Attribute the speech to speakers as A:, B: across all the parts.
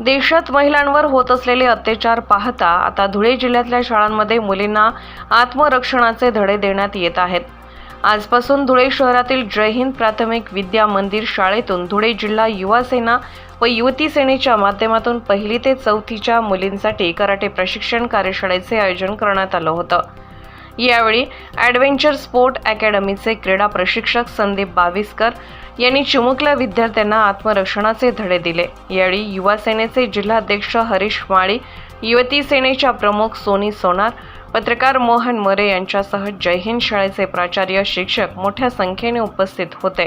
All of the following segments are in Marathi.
A: देशात महिलांवर होत असलेले अत्याचार पाहता आता धुळे जिल्ह्यातल्या शाळांमध्ये मुलींना आत्मरक्षणाचे धडे देण्यात येत आहेत. आजपासून धुळे शहरातील जय हिंद प्राथमिक विद्या मंदिर शाळेतून धुळे जिल्हा युवा सेना व युवती सेनेच्या माध्यमातून पहिली ते चौथीच्या मुलींसाठी कराटे प्रशिक्षण कार्यशाळेचे आयोजन करण्यात आलं होतं. यावेळी ॲडव्हेंचर स्पोर्ट अकॅडमीचे क्रीडा प्रशिक्षक संदीप बाविस्कर यांनी चिमुकल्या विद्यार्थ्यांना आत्मरक्षणाचे धडे दिले. यावेळी युवा सेनेचे जिल्हाध्यक्ष हरीश माळी युवती सेनेच्या प्रमुख सोनी सोनार पत्रकार मोहन मोरे यांच्यासह जय हिंद शाळेचे प्राचार्य शिक्षक मोठ्या संख्येने उपस्थित होते.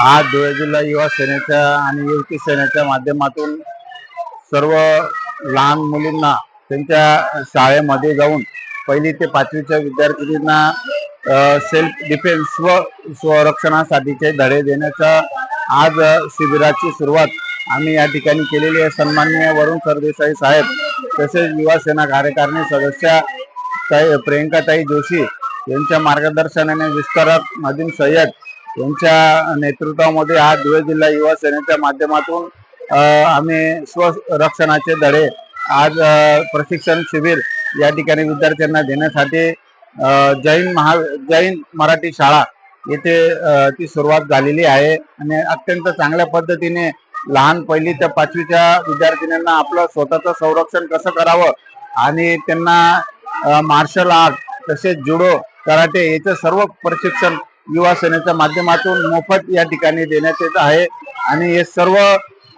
B: आज धुळे जिल्हा युवा सेनेच्या आणि युवती सेनेच्या माध्यमातून सर्व लहान मुलींना त्यांच्या शाळेमध्ये जाऊन पहिली ते पाचवीच्या विद्यार्थिनींना सेल्फ डिफेन्स व स्वरक्षणासाठीचे धडे देण्याचा आज शिबिराची सुरुवात आम्ही या ठिकाणी केलेली आहे. सन्माननीय वरुण सरदेसाई साहेब तसेच युवा सेना कार्यकारिणी सदस्य ताई प्रियंकाताई जोशी यांच्या मार्गदर्शनाने विस्तारक नदीम सय्यद यांच्या नेतृत्वामध्ये आज धुळे जिल्हा युवा सेनेच्या माध्यमातून आम्ही स्वरक्षणाचे धडे आज प्रशिक्षण शिबिर या ठिकाणी विद्यार्थ्यांना देण्यासाठी जैन महा जैन मराठी शाळा येथे ती सुरुवात झालेली आहे. आणि अत्यंत चांगल्या पद्धतीने लहान पहिली त्या पाचवीच्या विद्यार्थिनींना आपलं स्वतःचं संरक्षण कसं करावं आणि त्यांना मार्शल आर्ट तसेच जुडो कराटे याचं सर्व प्रशिक्षण युवा सेनेच्या माध्यमातून मोफत या ठिकाणी देण्यात येत आहे. आणि हे सर्व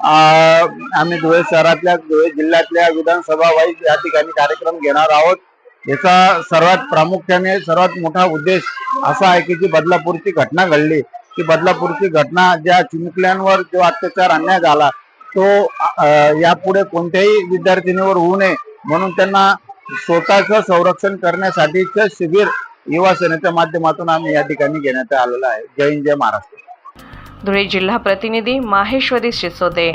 B: आम्ही धुळे शहरातल्या धुळे जिल्ह्यातल्या विधानसभा वाईज या ठिकाणी कार्यक्रम घेणार आहोत. याचा सर्वात प्रामुख्याने सर्वात मोठा उद्देश असा आहे की जी बदलापूरची घटना घडली की बदलापूरची घटना ज्या चिमुकल्यांवर जो अत्याचार अन्याय झाला तो यापुढे कोणत्याही विद्यार्थिनीवर होऊ नये. म्हणून त्यांना स्वतःचं संरक्षण करण्यासाठीचं शिबिर युवा सेनेच्या माध्यमातून आम्ही या ठिकाणी घेण्यात आलेलं आहे. जय हिंद जय महाराष्ट्र.
A: धुळे जिल्हा प्रतिनिधी माहेश्वरी शिसोदे